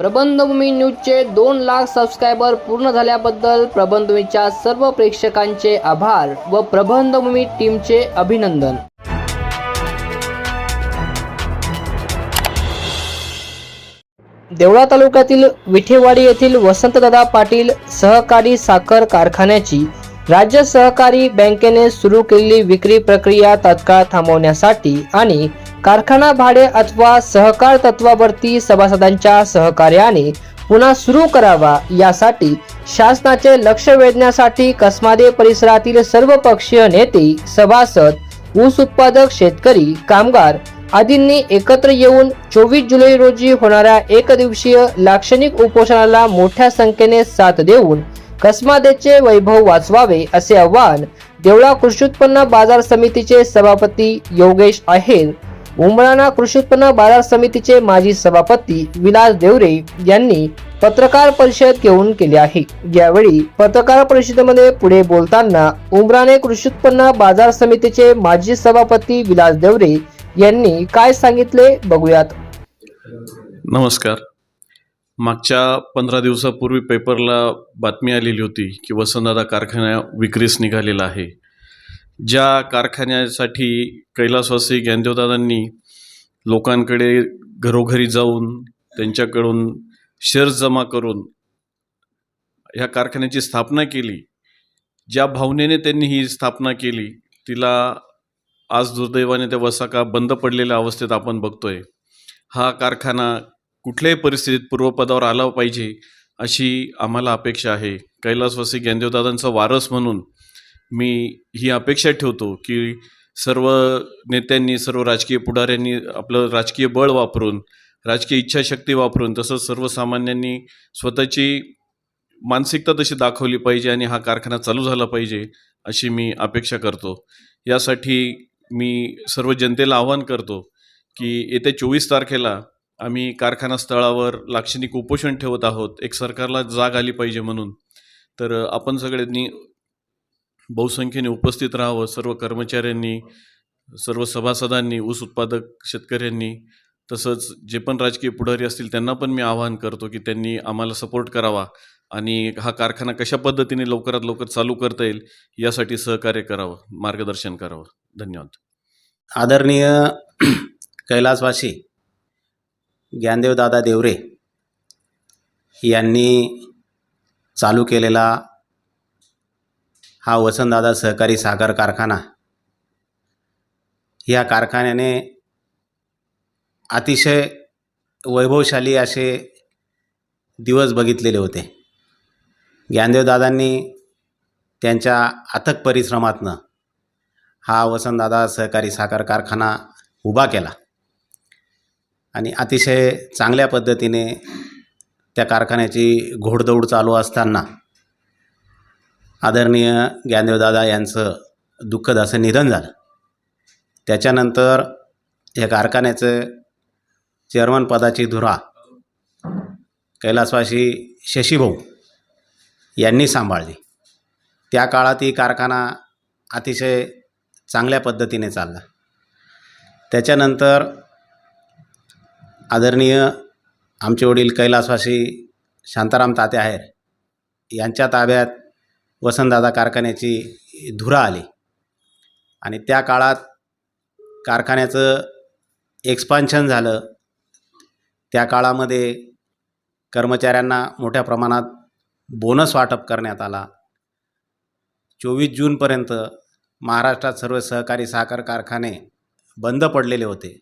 प्रबंधभूमी न्यूजचे दोन लाख सबस्क्रायबर पूर्ण झाल्याबद्दल प्रबंधभूमीच्या सर्व प्रेक्षकांचे आभार व प्रबंधभूमी टीमचे अभिनंदन. देवळा तालुक्यातील विठेवाडी येथील वसंतदादा पाटील सहकारी साखर कारखान्याची राज्य सहकारी बँकेने सुरू केलेली विक्री प्रक्रिया तात्काळ थांबवण्यासाठी आणि कारखाना भाडे अथवा सहकार तत्वावरती सभासदांच्या सहकार्याने पुन्हा सुरू करावा यासाठी शासनाचे लक्ष वेधण्यासाठी कसमादे परिसरातील सर्व पक्षीय नेते सभासद ऊस उत्पादक शेतकरी कामगार आदींनी एकत्र येऊन चोवीस जुलै रोजी होणाऱ्या एक दिवसीय लाक्षणिक उपोषणाला मोठ्या संख्येने साथ देऊन कसमादेचे वैभव वाचवावे असे आवाहन देवळा कृषी उत्पन्न बाजार समितीचे सभापती योगेश आहेर उमराणा कृषी उत्पन्न बाजार समितीचे माजी सभापती विलास देवरे यांनी पत्रकार परिषद घेऊन केली आहे. यावेळी पत्रकार परिषदेमध्ये पुढे बोलताना उमराणे कृषी उत्पन्न बाजार समितीचे माजी सभापती विलास देवरे यांनी काय सांगितले बघूयात. नमस्कार. मागच्या पंधरा दिवसापूर्वी पेपरला बातमी आलेली होती की वसंतदादा कारखाना विक्रीस निघालेला आहे. ज्या कारखान्यासाठी कैलासवासी ज्ञानदेवदादांनी लोकांकडे घरोघरी जाऊन त्यांच्याकडून शेअर्स जमा करून ह्या कारखान्याची स्थापना केली. ज्या भावनेने त्यांनी ही स्थापना केली तिला आज दुर्दैवाने त्या वसाका बंद पडलेल्या अवस्थेत आपण बघतोय. हा कारखाना कुठल्याही परिस्थितीत पूर्वपदावर आला पाहिजे अशी आम्हाला अपेक्षा आहे. कैलासवासी ज्ञानदेवदादांचा वारस म्हणून मी ही अपेक्षा ठेवतो की सर्व नेत्यांनी सर्व राजकीय पुढाऱ्यांनी आपलं राजकीय बळ वापरून राजकीय इच्छाशक्ती वापरून तसंच सर्वसामान्यांनी स्वतःची मानसिकता तशी दाखवली पाहिजे आणि हा कारखाना चालू झाला पाहिजे अशी मी अपेक्षा करतो. यासाठी मी सर्व जनतेला आवाहन करतो की येत्या चोवीस तारखेला आम्ही कारखाना स्थळावर लाक्षणिक उपोषण ठेवत आहोत. एक सरकारला जाग आली पाहिजे म्हणून. तर आपण सगळ्यांनी बहुसंख्येने उपस्थित राहावं सर्व कर्मचाऱ्यांनी सर्व सभासदांनी ऊस उत्पादक शेतकऱ्यांनी तसंच जे पण राजकीय पुढारी असतील त्यांना पण मी आवाहन करतो की त्यांनी आम्हाला सपोर्ट करावा आणि हा कारखाना कशा पद्धतीने लवकरात लवकर चालू करता येईल यासाठी सहकार्य करावं मार्गदर्शन करावं. धन्यवाद. आदरणीय कैलासवासी ज्ञानदेवदादा देवरे यांनी चालू केलेला हा वसंतदादा सहकारी साखर कारखाना. या कारखान्याने अतिशय वैभवशाली असे दिवस बघितलेले होते. ज्ञानदेवदादांनी त्यांच्या अथक परिश्रमातनं हा वसंतदादा सहकारी साखर कारखाना उभा केला आणि अतिशय चांगल्या पद्धतीने त्या कारखान्याची घोडदौड चालू असताना आदरणीय ज्ञानदेवदादा यांचं दुःखद असं निधन झालं. त्याच्यानंतर या कारखान्याचं चेअरमन पदाची धुरा कैलासवासी शशीभाऊ यांनी सांभाळली. त्या काळात ही कारखाना अतिशय चांगल्या पद्धतीने चालला. त्याच्यानंतर आदरणीय आमचे वडील कैलासवासी शांताराम तात्या आहेर यांच्या ताब्यात वसंतदादा कारखान्याची धुरा आली. आणि त्या काळात कारखान्याचं एक्सपान्शन झालं. त्या काळामध्ये कर्मचाऱ्यांना मोठ्या प्रमाणात बोनस वाटप करण्यात आला. चोवीस जूनपर्यंत महाराष्ट्रात सर्व सहकारी साखर कारखाने बंद पडलेले होते.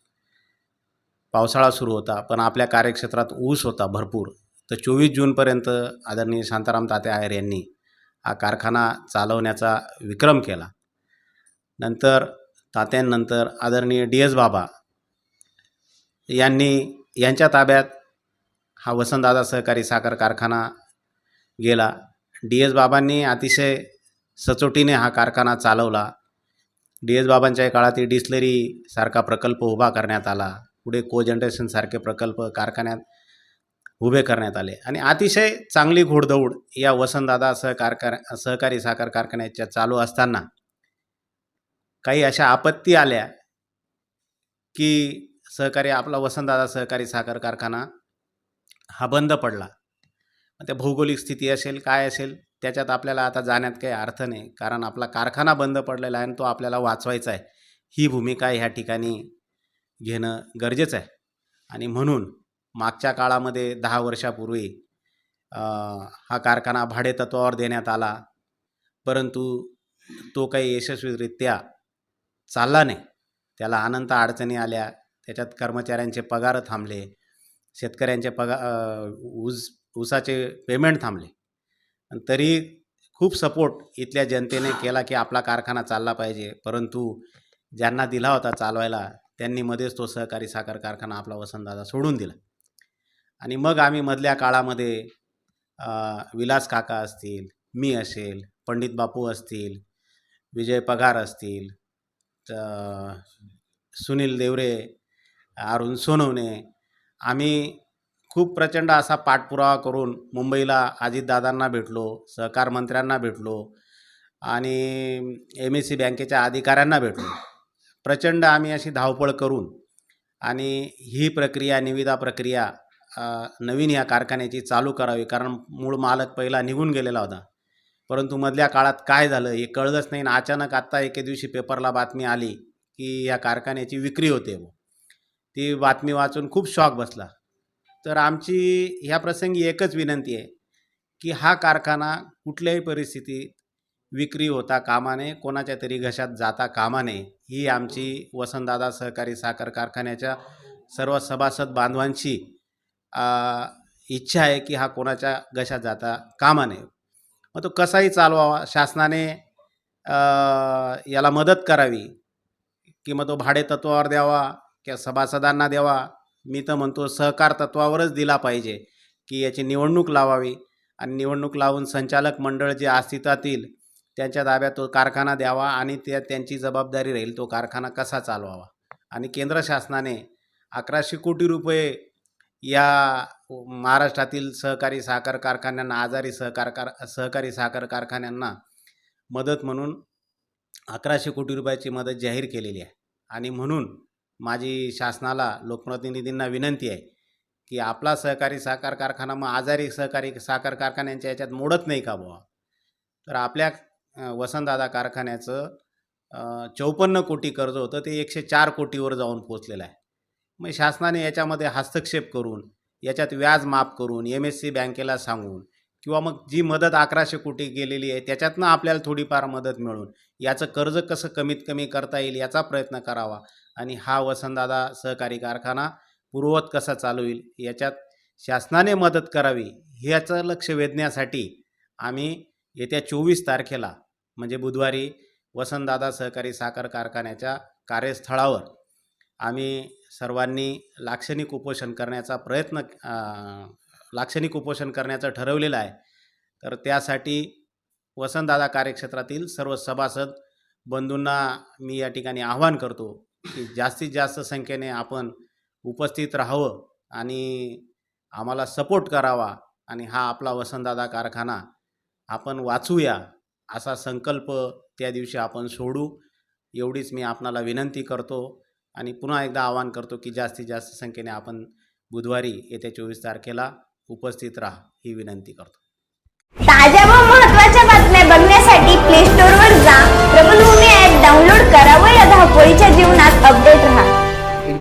पावसाळा सुरू होता पण आपल्या कार्यक्षेत्रात ऊस होता भरपूर. तर चोवीस जूनपर्यंत आदरणीय शांताराम तात्या आयर यांनी हा कारखाना चालवण्याचा विक्रम केला. नंतर तात्यांनंतर आदरणीय डी एस बाबा यांनी यांच्या ताब्यात हा वसंतदादा सहकारी साखर कारखाना गेला. डी एस बाबांनी अतिशय सचोटीने हा कारखाना चालवला. डी एस बाबांच्या काळात डिस्लरीसारखा प्रकल्प उभा करण्यात आला. पुढे को जनरेशनसारखे प्रकल्प कारखान्यात उभे करण्यात आले. आणि अतिशय चांगली घोडदौड या वसंतदादा सहकार सहकारी साखर कारखान्याच्या चालू असताना काही अशा आपत्ती आल्या की सहकारी आपला वसंतदादा सहकारी साखर कारखाना हा बंद पडला. त्या भौगोलिक स्थिती असेल काय असेल त्याच्यात आपल्याला आता जाण्यात काही अर्थ नाही. कारण आपला कारखाना बंद पडलेला आहे आणि तो आपल्याला वाचवायचा आहे. ही भूमिका ह्या ठिकाणी घेणं गरजेचं आहे. आणि म्हणून मागच्या काळामध्ये दहा वर्षापूर्वी हा कारखाना भाडेतत्वावर देण्यात आला. परंतु तो काही यशस्वीरित्या चालला नाही. त्याला अनंत अडचणी आल्या. त्याच्यात कर्मचाऱ्यांचे पगार थांबले. शेतकऱ्यांचे पगा ऊस ऊसाचे पेमेंट थांबले. तरी खूप सपोर्ट इथल्या जनतेने केला की आपला कारखाना चालला पाहिजे. परंतु ज्यांना दिला होता चालवायला त्यांनी मध्येच तो सहकारी साखर कारखाना आपला वसंतदादा सोडून दिला. आणि मग आम्ही मधल्या काळामध्ये विलास काका असतील मी असेल पंडित बापू असतील विजय पगार असतील तर सुनील देवरे अरुण सोनवणे आम्ही खूप प्रचंड असा पाठपुरावा करून मुंबईला अजितदादांना भेटलो सहकार मंत्र्यांना भेटलो आणि एम एस सी बँकेच्या अधिकाऱ्यांना भेटलो. प्रचंड आम्ही अशी धावपळ करून आणि ही प्रक्रिया निविदा प्रक्रिया नवीन या कारखान्याची चालू करावी. कारण मूळ मालक पहिला निघून गेलेला होता. परंतु मधल्या काळात काय झालं हे कळलंच नाही. आणि अचानक आत्ता एके दिवशी पेपरला बातमी आली की या कारखान्याची विक्री होते ती बातमी वाचून खूप शॉक बसला. तर आमची ह्या प्रसंगी एकच विनंती आहे की हा कारखाना कुठल्याही परिस्थितीत विक्री होता कामा नये कोणाच्या तरी घशात जाता कामा नये ही आमची वसंतदादा सहकारी साखर कारखान्याच्या सर्व सभासद बांधवांची इच्छा आहे की हा कोणाच्या घशात जाता कामा नये. मग तो कसाही चालवावा शासनाने याला मदत करावी की मग तो भाडे तत्वावर द्यावा किंवा सभासदांना द्यावा. मी तर म्हणतो सहकार तत्वावरच दिला पाहिजे की याची निवडणूक लावावी आणि निवडणूक लावून संचालक मंडळ जे अस्तित्वात येईल त्यांच्या ताब्यात तो कारखाना द्यावा आणि त्या त्यांची जबाबदारी राहील तो कारखाना कसा चालवावा. आणि केंद्र शासनाने अकराशे कोटी रुपये या महाराष्ट्रातील सहकारी साखर कारखान्यांना आजारी सहकार कार सहकारी साखर कारखान्यांना मदत म्हणून अकराशे कोटी रुपयाची मदत जाहीर केलेली आहे. आणि म्हणून माझी शासनाला लोकप्रतिनिधींना विनंती आहे की आपला सहकारी साखर कारखाना मग आजारी सहकारी साखर कारखान्यांच्या याच्यात मोडत नाही का बुवा? तर आपल्या वसंतदादा कारखान्याचं चौपन्न कोटी कर्ज होतं ते एकशे चार कोटीवर जाऊन पोचलेलं आहे. मग शासनाने याच्यामध्ये हस्तक्षेप करून याच्यात व्याज माफ करून एम एस सी बँकेला सांगून किंवा मग जी मदत अकराशे कोटी गेलेली आहे त्याच्यातनं आपल्याला थोडीफार मदत मिळून याचं कर्ज कसं कमीत कमी करता येईल याचा प्रयत्न करावा. आणि हा वसंतदादा सहकारी कारखाना पूर्ववत कसा चालू होईल याच्यात शासनाने मदत करावी ह्याचं लक्ष वेधण्यासाठी आम्ही येत्या चोवीस तारखेला म्हणजे बुधवारी वसंतदादा सहकारी साखर कारखान्याच्या कार्यस्थळावर आम्ही सर्वांनी लाक्षणिक उपोषण करण्याचा प्रयत्न लाक्षणिक उपोषण करण्याचं ठरवलेलं आहे. तर त्यासाठी वसंतदादा कार्यक्षेत्रातील सर्व सभासद बंधूंना मी या ठिकाणी आवाहन करतो की जास्तीत जास्त संख्येने आपण उपस्थित राहावं आणि आम्हाला सपोर्ट करावा आणि हा आपला वसंतदादा कारखाना आपण वाचूया असा संकल्प त्या दिवशी आपण सोडू. एवढीच मी आपणाला विनंती करतो. आणि पुन्हा एकदा आवाहन करतो की जास्तीत जास्त संख्येने आपण बुधवारी येत्या चोवीस तारखेला उपस्थित राहा ही विनंती करतो. ताज्या व महत्त्वाच्या बातम्या बघण्यासाठी प्ले स्टोअरवर जा. प्रबलभूमी ॲप डाउनलोड करा व या धावपळीच्या जीवनात अपडेट राहा.